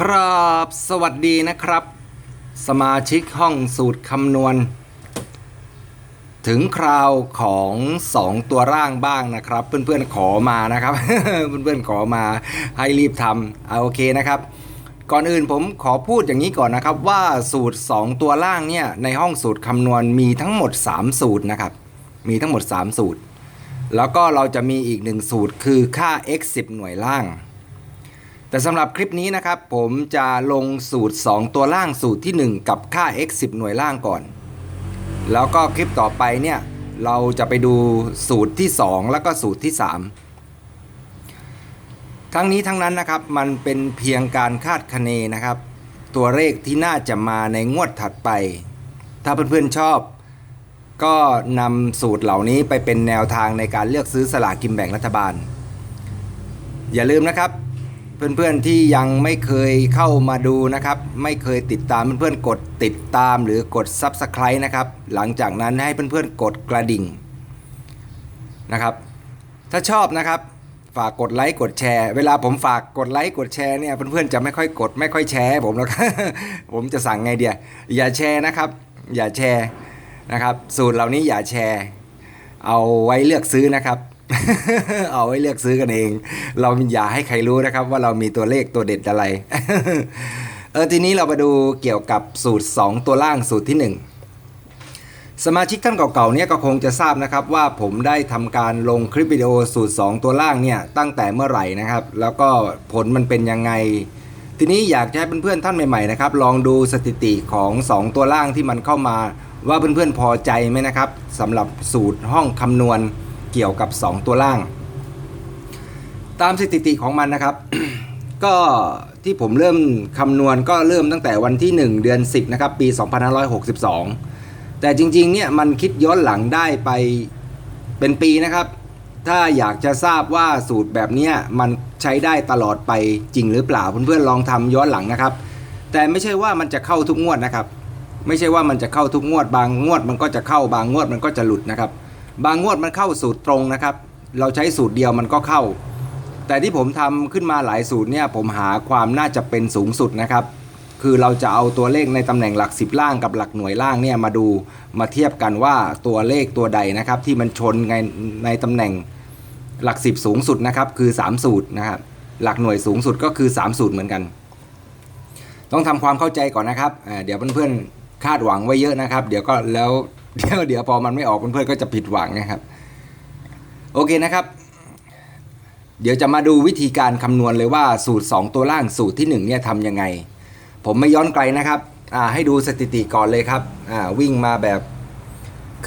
ครับสวัสดีนะครับ สมาชิกห้องสูตรคำนวณ ถึงคราวของ 2 ตัวร่างบ้างนะครับ เพื่อนๆขอมานะครับ เพื่อนๆขอมาให้รีบทำเอาโอเคนะครับ ก่อนอื่นผมขอพูดอย่างนี้ก่อนนะครับ ว่าสูตร 2 ตัวล่างเนี่ยในห้องสูตรคำนวณมีทั้งหมด 3 สูตรนะครับ มีทั้งหมด 3 สูตร แล้วก็เราจะมีอีกหนึ่งสูตรคือค่า x 10 หน่วยล่าง แต่สำหรับคลิปนี้นะครับ ผมจะลงสูตร 2 ตัวล่างสูตรที่ 1 กับค่า x 10 หน่วยล่างก่อน แล้วก็คลิปต่อไปเนี่ย เราจะไปดูสูตรที่ 2 แล้วก็สูตรที่ 3 ทั้งนี้ทั้งนั้นนะครับ มันเป็นเพียงการคาดคะเนนะครับ ตัวเลขที่น่าจะมาในงวดถัดไป ถ้าเพื่อนๆชอบ ก็นำสูตรเหล่านี้ไปเป็นแนวทางในการเลือกซื้อสลากกินแบ่งรัฐบาล อย่าลืมนะครับ เพื่อนๆที่ยังไม่เคยเข้ามาดูนะครับ ไม่เคยติดตามเพื่อนๆกดติดตามหรือกด Subscribe นะครับ หลังจากนั้นให้เพื่อนๆกดกระดิ่งนะครับ ถ้าชอบนะครับ ฝากกดไลค์กดแชร์ เวลาผมฝากกดไลค์กดแชร์เนี่ยเพื่อนๆจะไม่ค่อยกดไม่ค่อยแชร์ให้ผมหรอกผมจะสั่งไงเดียอย่าแชร์นะครับ อย่าแชร์นะครับ สูตรเหล่านี้อย่าแชร์ เอาไว้เลือกซื้อนะครับ เอาไว้เลือกซื้อกันเอง เราอย่าให้ใครรู้นะครับ ว่าเรามีตัวเลขตัวเด็ดอะไร เออทีนี้เรามาดูเกี่ยวกับสูตร 2 ตัวล่างสูตรที่ 1 สมาชิกท่านเก่าๆเนี่ยก็คงจะทราบนะครับ ว่าผมได้ทำการลงคลิปวิดีโอสูตร 2 ตัวล่างเนี่ยตั้งแต่เมื่อไหร่นะครับ แล้วก็ผลมันเป็นยังไงทีนี้อยากจะให้เพื่อนๆท่านใหม่ๆนะครับลองดูสถิติของ 2 ตัวล่างที่มันเข้ามา ว่าเพื่อนๆพอใจไหมนะครับสำหรับสูตรห้องคำนวณ เกี่ยวกับ 2 ตัวล่าง ตามสถิติของมันนะครับ ก็ที่ผมเริ่มคำนวณก็เริ่มตั้งแต่วันที่ 1 เดือน 10 นะครับ ปี 2562 แต่จริงๆ เนี่ยมันคิดย้อนหลังได้ไปเป็นปีนะครับ ถ้าอยากจะทราบว่าสูตรแบบนี้มันใช้ได้ตลอดไปจริงหรือเปล่าเพื่อนๆลองทำย้อนหลังนะครับ แต่ไม่ใช่ว่ามันจะเข้าทุกงวดนะครับ ไม่ใช่ว่ามันจะเข้าทุกงวดบางงวด มันก็จะเข้าบางงวดมันก็จะหลุดนะครับ บางงวดมันเข้าสูตรตรงนะครับ เราใช้สูตรเดียวมันก็เข้า แต่ที่ผมทำขึ้นมาหลายสูตรเนี่ยผมหาความน่าจะเป็นสูงสุดนะครับ คือเราจะเอาตัวเลขในตำแหน่งหลัก 10 ล่างกับหลักหน่วยล่างเนี่ยมาดูมาเทียบกันว่าตัวเลขตัวใดนะครับ ที่มันชนในในตำแหน่งหลัก 10 สูงสุดนะครับคือ 3 สูตรนะครับหลักหน่วยสูงสุดก็คือ 3 สูตรเหมือนกัน ต้องทำความเข้าใจก่อนนะครับเดี๋ยวเพื่อนๆคาดหวังไว้เยอะนะครับ เดี๋ยวก็แล้ว เดี๋ยวเดี๋ยวพอมันไม่ออกเพื่อนๆก็จะผิดหวังนะครับ โอเคนะครับ เดี๋ยวจะมาดูวิธีการคำนวณเลยว่าสูตร 2 ตัวล่างสูตรที่1เนี่ยทำยังไง ผมไม่ย้อนไกลนะครับให้ดูสถิติก่อนเลยครับวิ่งมาแบบ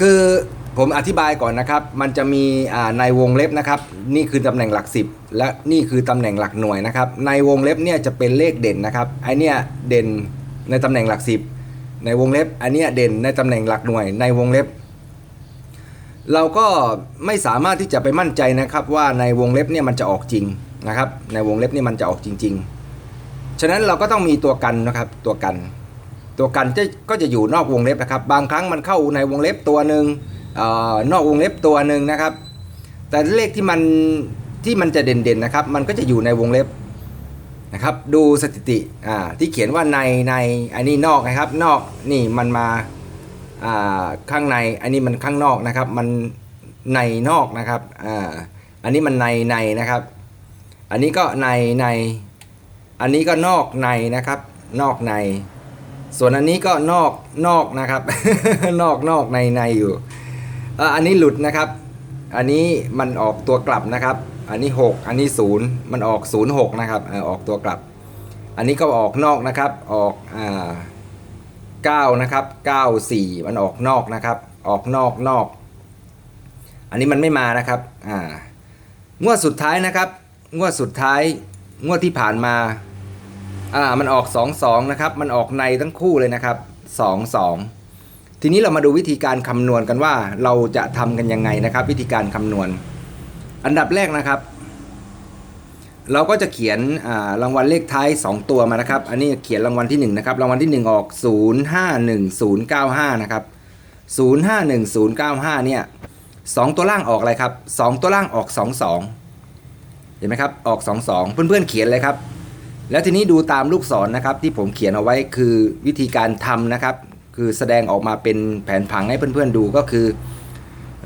คือผมอธิบายก่อนนะครับ มันจะมีในวงเล็บนะครับ นี่คือตำแหน่งหลัก 10 และนี่คือตำแหน่งหลักหน่วยนะครับ ในวงเล็บเนี่ยจะเป็นเลขเด่นนะครับไอเนี่ยเด่นในตำแหน่งหลัก 10 ในวงเล็บ อันนี้เด่นในตำแหน่งหลักหน่วยในวงเล็บ เราก็ไม่สามารถที่จะไปมั่นใจนะครับว่าในวงเล็บเนี่ยมันจะออกจริงนะครับ ในวงเล็บนี่มันจะออกจริง ๆ ฉะนั้นเราก็ต้องมีตัวกันนะครับตัวกัน ตัวกันจะก็จะอยู่นอกวงเล็บนะครับ บางครั้งมันเข้าในวงเล็บตัวหนึ่งออนอกวงเล็บตัวหนึ่งนะครับ แต่เลขที่มันที่มันจะเด่นๆนะครับ มันก็จะอยู่ในวงเล็บ นะครับดูสถิติอ่าที่เขียนว่าในในอันนี้นอกนะครับ นอกนี่มันมาอ่าข้างในอันนี้มันข้างนอกนะครับ มันในนอกนะครับอ่าอันนี้มันในในนะครับ อันนี้ก็ในในอันนี้ก็นอกในนะครับ นอกใน ส่วนอันนี้ก็นอกนอกนะครับ นอกนอกในในอยู่เอออันนี้หลุดนะครับ อันนี้มันออกตัวกลับนะครับ อันนี้ 6 อันนี้ 0 มันออก 0 6 นะครับออออกตัวกลับ อันนี้ก็ออกนอกนะครับ ออกอ่า9นะครับ 9 4 มันออกนอกนะครับ ออกนอกนอก อันนี้มันไม่มานะครับอ่างวดสุดท้ายนะครับ งวดสุดท้าย งวดที่ผ่านมาอ่ามันออก 2 2 นะครับ มันออกในทั้งคู่เลยนะครับ 2 2 ทีนี้เรามาดูวิธีการคำนวณกันว่าเราจะทำกันยังไงนะครับ วิธีการคำนวณ อันดับแรกนะครับ เราก็จะเขียนรางวัลเลขท้าย 2 ตัวมานะครับ อันนี้เขียนรางวัลที่1นะครับรางวัลที่ 1 ออก 051095 นะครับ 051095 เนี่ย2ตัวล่างออกอะไรครับ 2 ตัวล่างออก 22 เห็นไหมครับ ออก 22 เพื่อนๆเขียนเลยครับแล้วทีนี้ดูตามลูกศรนะครับที่ผมเขียนเอาไว้คือวิธีการทำนะครับ คือแสดงออกมาเป็นแผนผังให้เพื่อนๆดูก็คือ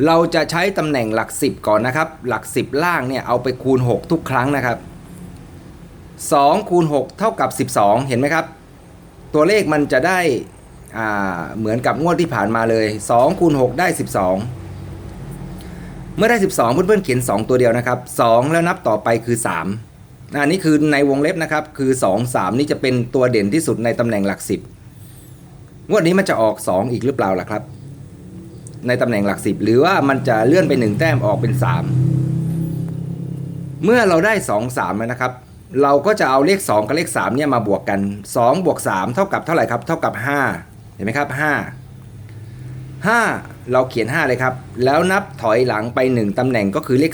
เราจะใช้ตำแหน่งหลัก 10 ก่อนนะครับ หลัก 10 ล่างเนี่ยเอาไปคูณ 6 ทุกครั้งนะครับ2คูณ6เท่ากับ 12 เห็นไหมครับ ตัวเลขมันจะได้เหมือนกับงวดที่ผ่านมาเลย2คูณ6ได้ 12 เมื่อได้ 12 เพื่อนๆเขียน 2 ตัวเดียวนะครับ 2 แล้วนับต่อไปคือ 3อันนี้คือในวงเล็บนะครับ คือ 2 3 นี่จะเป็นตัวเด่นที่สุดในตำแหน่งหลัก 10 งวดนี้มันจะออก 2 อีกหรือเปล่าล่ะครับ ในตำแหน่งหลัก10หรือว่ามันจะเลื่อนไป1แต้มออกเป็น3เมื่อเราได้2 3แล้วนะครับ เราก็จะเอาเลข2กับเลข3เนี่ยมาบวกกัน2บวก3เท่ากับเท่าไหร่ครับเท่ากับ5เห็นไหมครับ5 5เราเขียน5เลยครับ แล้วนับถอยหลังไป1ตำแหน่งก็คือเลข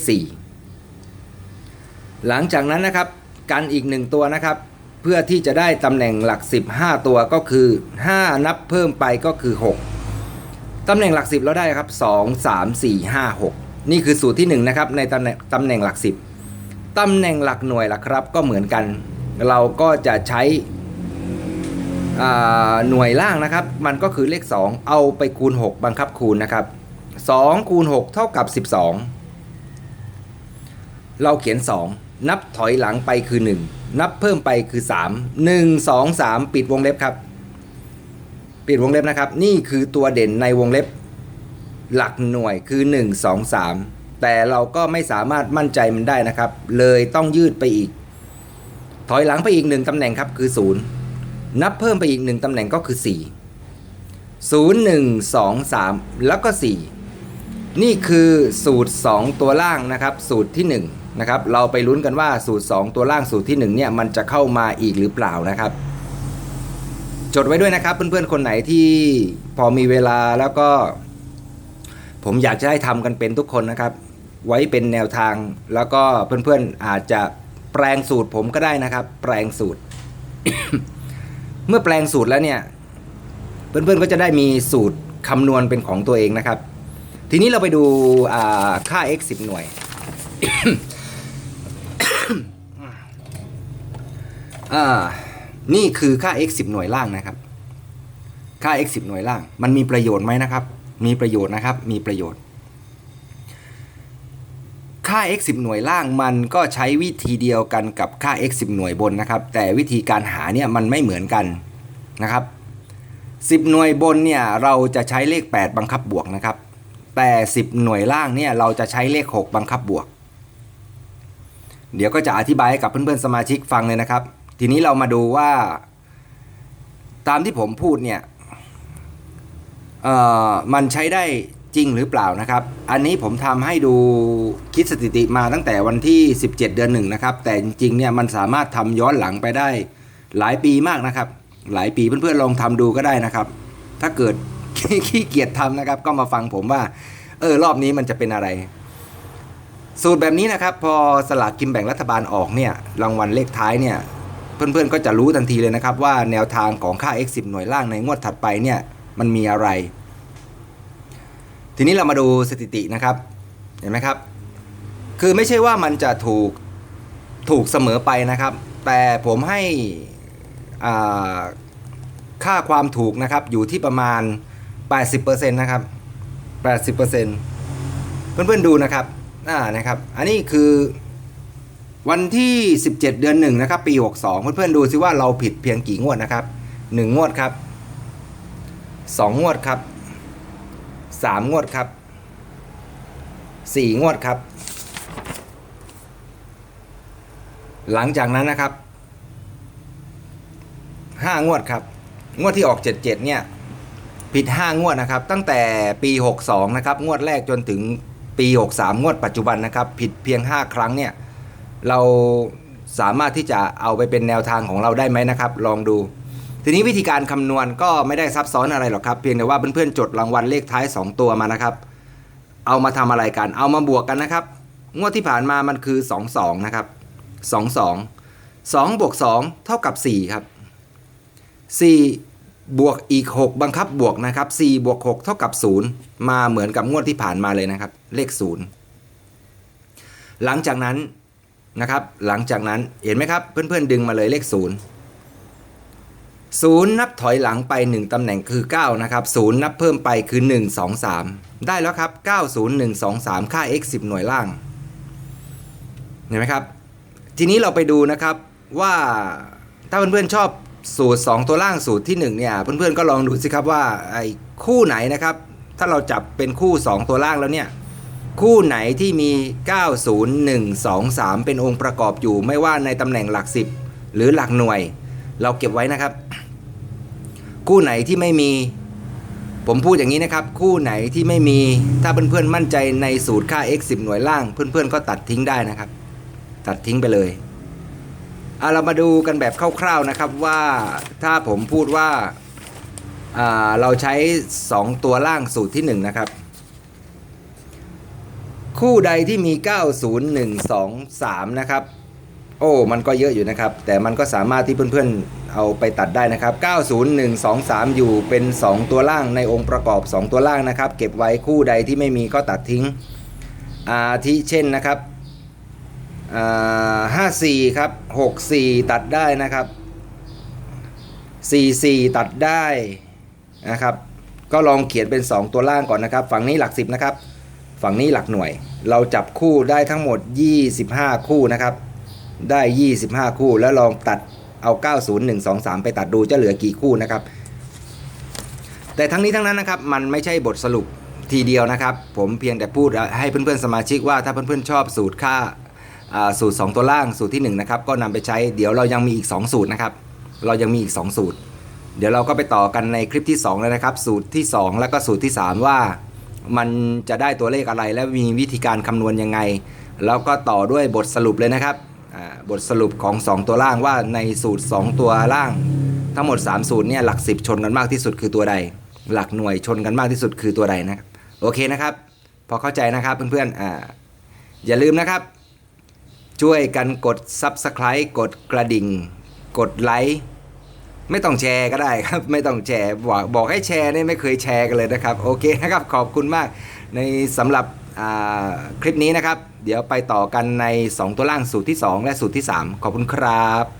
4หลังจากนั้นนะครับกันอีก1ตัวนะครับเพื่อที่จะได้ตำแหน่งหลัก 15 ตัวก็คือ 5 นับเพิ่มไปก็คือ 6 ตำแหน่งหลัก10เราได้ครับ 2 3 4 5 6 นี่คือสูตรที่ 1 นะครับ ในตำแหน่งตำแหน่งหลัก 10ตำแหน่งหลักหน่วยล่ะครับ ก็เหมือนกัน เราก็จะใช้หน่วยล่างนะครับ มันก็คือเลข 2 เอาไปคูณ 6 บังคับคูณนะครับ2คูณ6เท่ากับ 12 เราเขียน 2 นับถอยหลังไปคือ 1 นับเพิ่มไปคือ 3 1 2 3 ปิดวงเล็บครับ ปิดวงเล็บนะครับ นี่คือตัวเด่นในวงเล็บหลักหน่วยคือ 1 2 3 แต่เราก็ไม่สามารถมั่นใจมันได้นะครับ เลยต้องยืดไปอีก ถอยหลังไปอีกหนึ่งตำแหน่งครับคือ 0 นับเพิ่มไปอีกหนึ่งตำแหน่งก็คือ 4 0 1 2 3 แล้วก็ 4 นี่คือสูตร 2 ตัวล่างนะครับ สูตรที่ 1 นะครับ เราไปลุ้นกันว่าสูตร 2 ตัวล่างสูตรที่ 1 เนี่ยมันจะเข้ามาอีกหรือเปล่านะครับ จดไว้ด้วยนะครับ เพื่อนๆคนไหนที่พอมีเวลาแล้วก็ ผมอยากจะให้ทำกันเป็นทุกคนนะครับ ไว้เป็นแนวทางแล้วก็เพื่อนๆอาจจะแปลงสูตรผมก็ได้นะครับ แปลงสูตร เมื่อแปลงสูตรแล้วเนี่ย เพื่อนๆก็จะได้มีสูตรคำนวณเป็นของตัวเองนะครับ ทีนี้เราไปดูค่า x 10 หน่วยอ่า นี่คือค่า x 10 หน่วยล่างนะครับ ค่า x 10 หน่วยล่าง มันมีประโยชน์ไหมนะครับ มีประโยชน์นะครับ มีประโยชน์ ค่า x 10 หน่วยล่างมันก็ใช้วิธีเดียวกันกับค่า x 10 หน่วยบนนะครับ แต่วิธีการหาเนี่ยมันไม่เหมือนกันนะครับ 10 หน่วยบนเนี่ยเราจะใช้เลข 8 บังคับบวกนะครับ แต่ 10 หน่วยล่างเนี่ยเราจะใช้เลข 6 บังคับบวก เดี๋ยวก็จะอธิบายให้กับเพื่อนๆสมาชิกฟังเลยนะครับ ทีนี้เรามาดูว่า ตามที่ผมพูดเนี่ยมันใช้ได้จริงหรือเปล่านะครับ อันนี้ผมทำให้ดูคิดสถิติมาตั้งแต่วันที่ 17 เดือนหนึ่งนะครับ แต่จริงๆเนี่ยมันสามารถทำย้อนหลังไปได้หลายปีมากนะครับ หลายปีเพื่อนๆลองทำดูก็ได้นะครับ ถ้าเกิดขี้เกียจทำนะครับ ก็มาฟังผมว่า เออรอบนี้มันจะเป็นอะไร สูตรแบบนี้นะครับ พอสลากกินแบ่งรัฐบาลออกเนี่ยรางวัลเลขท้ายเนี่ย เพื่อนๆก็จะรู้ทันทีเลยนะครับว่าแนวทางของค่า x 10 หน่วยล่างในงวดถัดไปเนี่ยมันมีอะไร ทีนี้เรามาดูสถิตินะครับ เห็นไหมครับ คือไม่ใช่ว่ามันจะถูกถูกเสมอไปนะครับ แต่ผมให้ค่าความถูกนะครับอยู่ที่ประมาณ 80%นะครับ 80%เพื่อนๆดูนะครับอ่านะครับ อันนี้คือ วันที่ 17 เดือน1นะครับปี 62 เพื่อนๆดูซิว่าเราผิดเพียงกี่งวดนะครับ 1 งวดครับ 2 งวดครับ 3 งวดครับ 4 งวดครับ หลังจากนั้นนะครับ 5 งวดครับ งวดที่ออก 77 เนี่ย ผิด 5 งวดนะครับ ตั้งแต่ปี 62 นะครับ งวดแรกจนถึงปี 63 งวดปัจจุบันนะครับ ผิดเพียง 5 ครั้งเนี่ย เราสามารถที่จะเอาไปเป็นแนวทางของเราได้ไหมนะครับ ลองดู ทีนี้วิธีการคำนวณก็ไม่ได้ซับซ้อนอะไรหรอกครับ เพียงแต่ว่าเพื่อนๆจดรางวัลเลขท้าย 2 ตัวมานะครับ เอามาทำอะไรกัน เอามาบวกกันนะครับ งวดที่ผ่านมามันคือ 2 2 นะครับ 2 2 2บวก2เท่ากับ 4 ครับ 4 บวกอีก 6 บังคับบวกนะครับ4บวก6เท่ากับ 0 มาเหมือนกับงวดที่ผ่านมาเลยนะครับ เลข 0 หลังจากนั้น นะครับ หลังจากนั้นเห็นไหมครับ เพื่อนๆ ดึงมาเลยเลขศูนย์ศูนย์นับถอยหลังไป 1 ตำแหน่งคือ 9 นะครับศูนย์นับเพิ่มไปคือ 1 2 3 ได้แล้วครับ 90123 ค่า x 10 หน่วยล่าง เห็นไหมครับ ทีนี้เราไปดูนะครับว่าถ้าเพื่อนๆชอบสูตร 2 ตัวล่างสูตรที่ 1 เนี่ย เพื่อนๆก็ลองดูสิครับว่าไอ้คู่ไหนนะครับ ถ้าเราจับเป็นคู่ 2 ตัวล่างแล้วเนี่ย คู่ไหนที่มี 90123 เป็นองค์ประกอบอยู่ไม่ว่าในตำแหน่งหลัก 10 หรือหลักหน่วย เราเก็บไว้นะครับ คู่ไหนที่ไม่มี ผมพูดอย่างนี้นะครับ คู่ไหนที่ไม่มีถ้าเพื่อนๆมั่นใจในสูตรค่า x 10 หน่วยล่าง เพื่อนๆก็ตัดทิ้งได้นะครับ ตัดทิ้งไปเลยเอาเรามาดูกันแบบคร่าวๆนะครับว่าถ้าผมพูดว่าาเราใช้ 2 ตัวล่างสูตรที่ 1 นะครับ คู่ใดที่มี 90123 นะครับ โอ้ มันก็เยอะอยู่นะครับ แต่มันก็สามารถที่เพื่อนๆ เอาไปตัดได้นะครับ 90123 อยู่เป็น 2 ตัวล่างในองค์ประกอบ 2 ตัวล่างนะครับ เก็บไว้คู่ใดที่ไม่มีก็ตัดทิ้ง อาทิเช่นนะครับอ่า54ครับ64ตัดได้นะครับ44ตัดได้นะครับ ก็ลองเขียนเป็น 2 ตัวล่างก่อนนะครับ ฝั่งนี้หลัก 10 นะครับ ฝั่งนี้หลักหน่วย เราจับคู่ได้ทั้งหมด 25 คู่นะครับ ได้ 25 คู่แล้วลองตัดเอา 90123 ไปตัดดูจะเหลือกี่คู่นะครับ แต่ทั้งนี้ทั้งนั้นนะครับ มันไม่ใช่บทสรุปทีเดียวนะครับ ผมเพียงแต่พูดให้เพื่อนๆสมาชิกว่าถ้าเพื่อนๆชอบสูตรค่าอ่าสูตร 2 ตัวล่างสูตรที่1นะครับก็นำไปใช้เดี๋ยวเรายังมีอีก 2 สูตรนะครับ เรายังมีอีก 2 สูตร เดี๋ยวเราก็ไปต่อกันในคลิปที่2แล้วนะครับ สูตรที่ 2 แล้วก็สูตรที่ 3 ว่า มันจะได้ตัวเลขอะไร และมีวิธีการคำนวณยังไง แล้วก็ต่อด้วยบทสรุปเลยนะครับบทสรุปของ 2 ตัวล่างว่าในสูตร 2 ตัวล่าง ทั้งหมด 3 สูตรเนี่ยหลัก 10 ชนกันมากที่สุดคือตัวใด หลักหน่วยชนกันมากที่สุดคือตัวใดนะโอเคนะครับ พอเข้าใจนะครับเพื่อนๆออย่าลืมนะครับ ช่วยกันกด Subscribe กดกระดิ่ง กดไลค์ ไม่ต้องแชร์ก็ได้ครับ ไม่ต้องแชร์บอกบอกให้แชร์เนี่ยไม่เคยแชร์กันเลยนะครับ โอเคนะครับ ขอบคุณมากในสำหรับคลิปนี้นะครับ เดี๋ยวไปต่อกันใน 2 ตัวล่างสูตรที่ 2 และสูตรที่ 3 ขอบคุณครับ